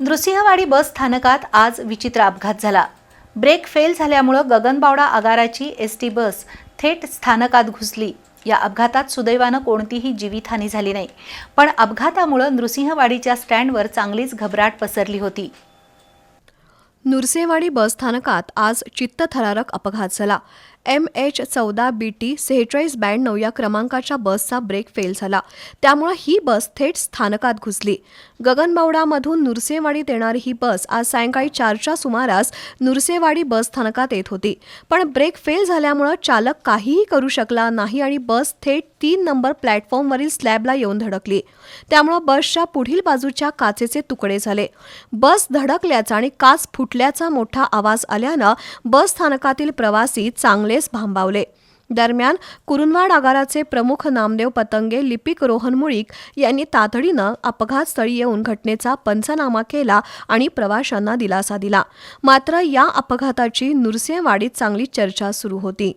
नृसिंहवाडी बस स्थानकात आज विचित्र अपघात झाला. ब्रेक फेल झाल्यामुळं गगनबावडा आगाराची एस टी बस थेट स्थानकात घुसली. या अपघातात सुदैवानं कोणतीही जीवितहानी झाली नाही. पण अपघातामुळं नृसिंहवाडीच्या स्टँडवर चांगलीच घबराट पसरली होती. नुरसेवाडी बसस्थानकात आज चित्तथरारक अपघात झाला. एम एच चौदा बी टी सेहेचाळीस ब्याण्णव या क्रमांकाच्या बसचा ब्रेक फेल झाला. त्यामुळे ही बस थेट स्थानकात घुसली. गगनबावडामधून नुरसेवाडीत येणारी ही बस आज सायंकाळी चारच्या सुमारास नुरसेवाडी बस स्थानकात येत होती. पण ब्रेक फेल झाल्यामुळं चालक काहीही करू शकला नाही आणि बस थेट तीन नंबर प्लॅटफॉर्मवरील स्लॅबला येऊन धडकली. त्यामुळं बसच्या पुढील बाजूच्या काचेचे तुकडे झाले. बस धडकल्याचा आणि काच फुटल्याचा मोठा आवाज आल्यानं बस स्थानकातील प्रवासी चांगलेच भांबावले. दरम्यान कुरुनवाड आगाराचे प्रमुख नामदेव पतंगे लिपिक रोहन मुळीक यांनी तातडीनं अपघातस्थळी येऊन घटनेचा पंचनामा केला आणि प्रवाशांना दिलासा दिला. मात्र या अपघाताची नुरसेवाडीत चांगली चर्चा सुरू होती.